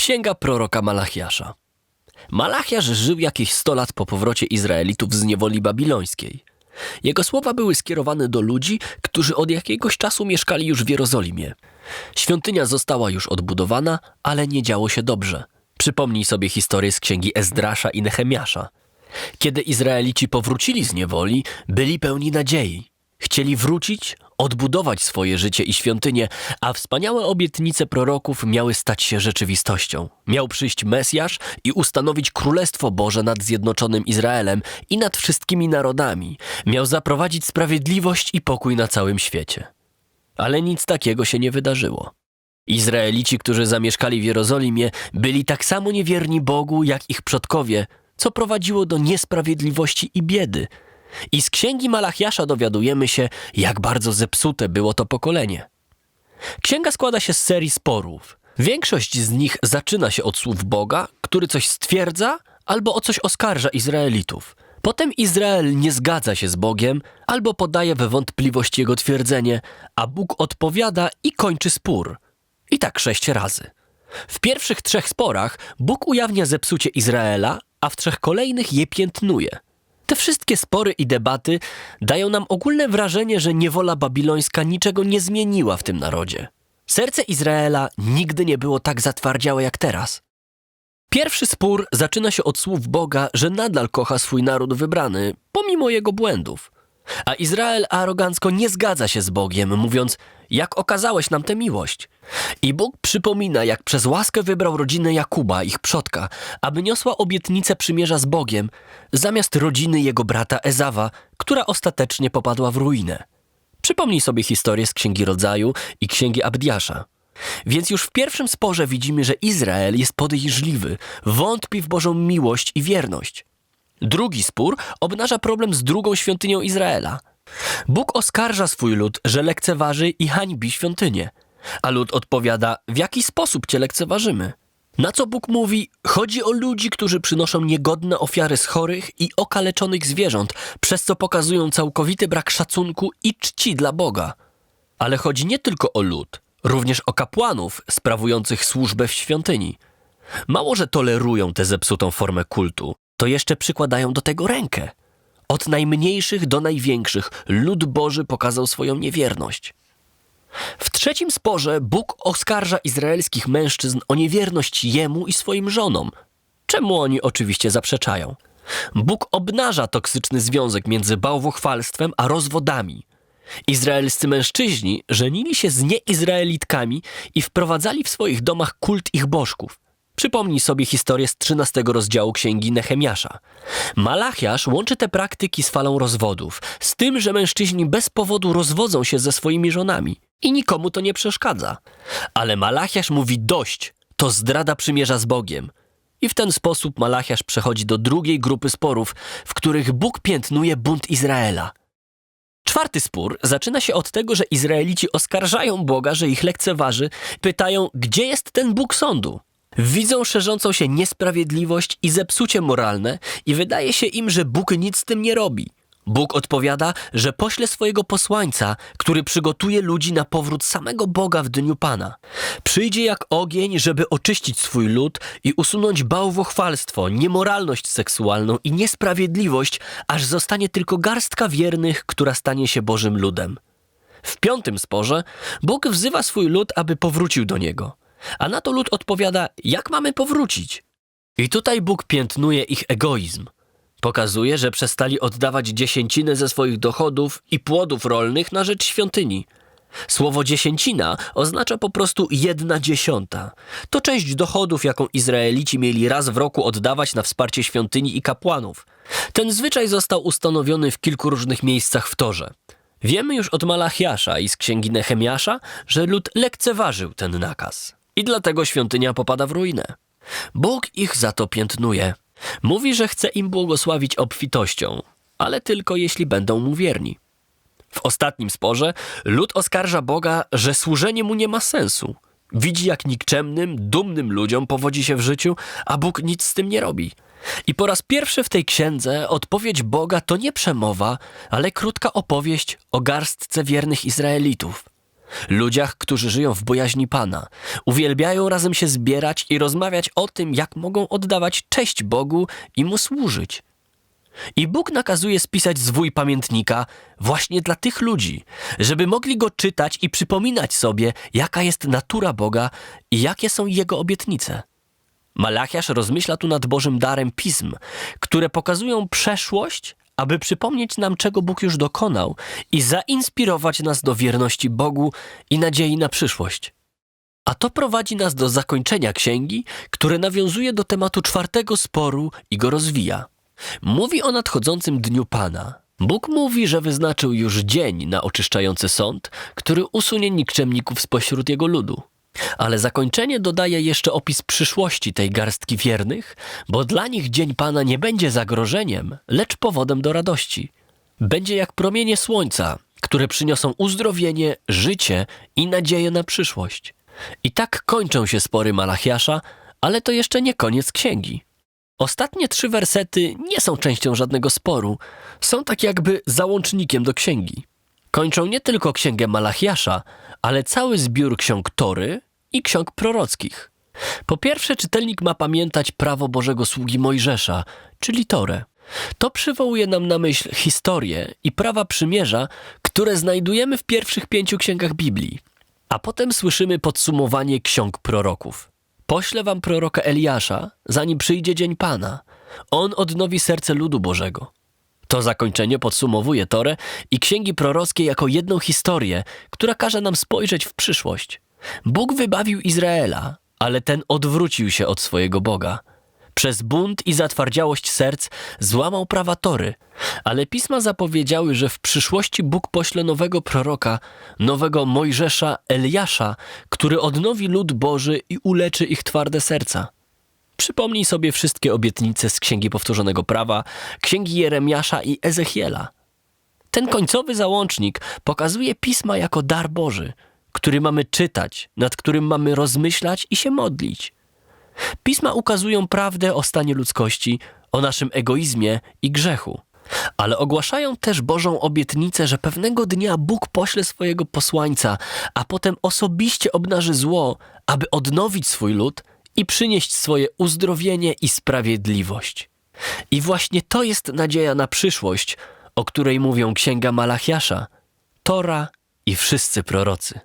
Księga proroka Malachiasza. Malachiasz żył jakieś 100 lat po powrocie Izraelitów z niewoli babilońskiej. Jego słowa były skierowane do ludzi, którzy od jakiegoś czasu mieszkali już w Jerozolimie. Świątynia została już odbudowana, ale nie działo się dobrze. Przypomnij sobie historię z księgi Ezdrasza i Nehemiasza. Kiedy Izraelici powrócili z niewoli, byli pełni nadziei. Chcieli wrócić, odbudować swoje życie i świątynię, a wspaniałe obietnice proroków miały stać się rzeczywistością. Miał przyjść Mesjasz i ustanowić Królestwo Boże nad zjednoczonym Izraelem i nad wszystkimi narodami. Miał zaprowadzić sprawiedliwość i pokój na całym świecie. Ale nic takiego się nie wydarzyło. Izraelici, którzy zamieszkali w Jerozolimie, byli tak samo niewierni Bogu jak ich przodkowie, co prowadziło do niesprawiedliwości i biedy. I z księgi Malachiasza dowiadujemy się, jak bardzo zepsute było to pokolenie. Księga składa się z serii sporów. Większość z nich zaczyna się od słów Boga, który coś stwierdza albo o coś oskarża Izraelitów. Potem Izrael nie zgadza się z Bogiem albo podaje we wątpliwość jego twierdzenie, a Bóg odpowiada i kończy spór. I tak sześć razy. W pierwszych trzech sporach Bóg ujawnia zepsucie Izraela, a w trzech kolejnych je piętnuje. Te wszystkie spory i debaty dają nam ogólne wrażenie, że niewola babilońska niczego nie zmieniła w tym narodzie. Serce Izraela nigdy nie było tak zatwardziałe jak teraz. Pierwszy spór zaczyna się od słów Boga, że nadal kocha swój naród wybrany, pomimo jego błędów. A Izrael arogancko nie zgadza się z Bogiem, mówiąc: Jak okazałeś nam tę miłość? I Bóg przypomina, jak przez łaskę wybrał rodzinę Jakuba, ich przodka, aby niosła obietnicę przymierza z Bogiem, zamiast rodziny jego brata Ezawa, która ostatecznie popadła w ruinę. Przypomnij sobie historię z Księgi Rodzaju i Księgi Abdiasza. Więc już w pierwszym sporze widzimy, że Izrael jest podejrzliwy, wątpi w Bożą miłość i wierność. Drugi spór obnaża problem z drugą świątynią Izraela. Bóg oskarża swój lud, że lekceważy i hańbi świątynię. A lud odpowiada, w jaki sposób cię lekceważymy? Na co Bóg mówi, chodzi o ludzi, którzy przynoszą niegodne ofiary z chorych i okaleczonych zwierząt, przez co pokazują całkowity brak szacunku i czci dla Boga. Ale chodzi nie tylko o lud, również o kapłanów sprawujących służbę w świątyni. Mało, że tolerują tę zepsutą formę kultu, to jeszcze przykładają do tego rękę. Od najmniejszych do największych lud Boży pokazał swoją niewierność. W trzecim sporze Bóg oskarża izraelskich mężczyzn o niewierność jemu i swoim żonom, czemu oni oczywiście zaprzeczają. Bóg obnaża toksyczny związek między bałwochwalstwem a rozwodami. Izraelscy mężczyźni żenili się z nieizraelitkami i wprowadzali w swoich domach kult ich bożków. Przypomnij sobie historię z 13 rozdziału księgi Nehemiasza. Malachiasz łączy te praktyki z falą rozwodów, z tym, że mężczyźni bez powodu rozwodzą się ze swoimi żonami i nikomu to nie przeszkadza. Ale Malachiasz mówi dość, to zdrada przymierza z Bogiem. I w ten sposób Malachiasz przechodzi do drugiej grupy sporów, w których Bóg piętnuje bunt Izraela. Czwarty spór zaczyna się od tego, że Izraelici oskarżają Boga, że ich lekceważy, pytają, gdzie jest ten Bóg sądu. Widzą szerzącą się niesprawiedliwość i zepsucie moralne i wydaje się im, że Bóg nic z tym nie robi. Bóg odpowiada, że pośle swojego posłańca, który przygotuje ludzi na powrót samego Boga w dniu Pana. Przyjdzie jak ogień, żeby oczyścić swój lud i usunąć bałwochwalstwo, niemoralność seksualną i niesprawiedliwość, aż zostanie tylko garstka wiernych, która stanie się Bożym ludem. W piątym sporze Bóg wzywa swój lud, aby powrócił do Niego. A na to lud odpowiada, jak mamy powrócić? I tutaj Bóg piętnuje ich egoizm. Pokazuje, że przestali oddawać dziesięciny ze swoich dochodów i płodów rolnych na rzecz świątyni. Słowo dziesięcina oznacza po prostu jedna dziesiąta. To część dochodów, jaką Izraelici mieli raz w roku oddawać na wsparcie świątyni i kapłanów. Ten zwyczaj został ustanowiony w kilku różnych miejscach w Torze. Wiemy już od Malachiasza i z księgi Nehemiasza, że lud lekceważył ten nakaz. I dlatego świątynia popada w ruinę. Bóg ich za to piętnuje. Mówi, że chce im błogosławić obfitością, ale tylko jeśli będą mu wierni. W ostatnim sporze lud oskarża Boga, że służenie mu nie ma sensu. Widzi, jak nikczemnym, dumnym ludziom powodzi się w życiu, a Bóg nic z tym nie robi. I po raz pierwszy w tej księdze odpowiedź Boga to nie przemowa, ale krótka opowieść o garstce wiernych Izraelitów. Ludziach, którzy żyją w bojaźni Pana, uwielbiają razem się zbierać i rozmawiać o tym, jak mogą oddawać cześć Bogu i Mu służyć. I Bóg nakazuje spisać zwój pamiętnika właśnie dla tych ludzi, żeby mogli go czytać i przypominać sobie, jaka jest natura Boga i jakie są Jego obietnice. Malachiasz rozmyśla tu nad Bożym darem pism, które pokazują przeszłość, aby przypomnieć nam, czego Bóg już dokonał i zainspirować nas do wierności Bogu i nadziei na przyszłość. A to prowadzi nas do zakończenia księgi, które nawiązuje do tematu czwartego sporu i go rozwija. Mówi o nadchodzącym dniu Pana. Bóg mówi, że wyznaczył już dzień na oczyszczający sąd, który usunie nikczemników spośród jego ludu. Ale zakończenie dodaje jeszcze opis przyszłości tej garstki wiernych, bo dla nich dzień Pana nie będzie zagrożeniem, lecz powodem do radości. Będzie jak promienie słońca, które przyniosą uzdrowienie, życie i nadzieję na przyszłość. I tak kończą się spory Malachiasza, ale to jeszcze nie koniec księgi. Ostatnie trzy wersety nie są częścią żadnego sporu, są tak jakby załącznikiem do księgi. Kończą nie tylko księgę Malachiasza, ale cały zbiór ksiąg Tory i ksiąg prorockich. Po pierwsze, czytelnik ma pamiętać prawo Bożego sługi Mojżesza, czyli Torę. To przywołuje nam na myśl historię i prawa przymierza, które znajdujemy w pierwszych pięciu księgach Biblii. A potem słyszymy podsumowanie ksiąg proroków. Poślę wam proroka Eliasza, zanim przyjdzie dzień Pana. On odnowi serce ludu Bożego. To zakończenie podsumowuje Torę i księgi prorockie jako jedną historię, która każe nam spojrzeć w przyszłość. Bóg wybawił Izraela, ale ten odwrócił się od swojego Boga. Przez bunt i zatwardziałość serc złamał prawa Tory, ale pisma zapowiedziały, że w przyszłości Bóg pośle nowego proroka, nowego Mojżesza Eliasza, który odnowi lud Boży i uleczy ich twarde serca. Przypomnij sobie wszystkie obietnice z Księgi Powtórzonego Prawa, Księgi Jeremiasza i Ezechiela. Ten końcowy załącznik pokazuje pisma jako dar Boży, który mamy czytać, nad którym mamy rozmyślać i się modlić. Pisma ukazują prawdę o stanie ludzkości, o naszym egoizmie i grzechu, ale ogłaszają też Bożą obietnicę, że pewnego dnia Bóg pośle swojego posłańca, a potem osobiście obnaży zło, aby odnowić swój lud i przynieść swoje uzdrowienie i sprawiedliwość. I właśnie to jest nadzieja na przyszłość, o której mówią księga Malachiasza, Tora i wszyscy prorocy.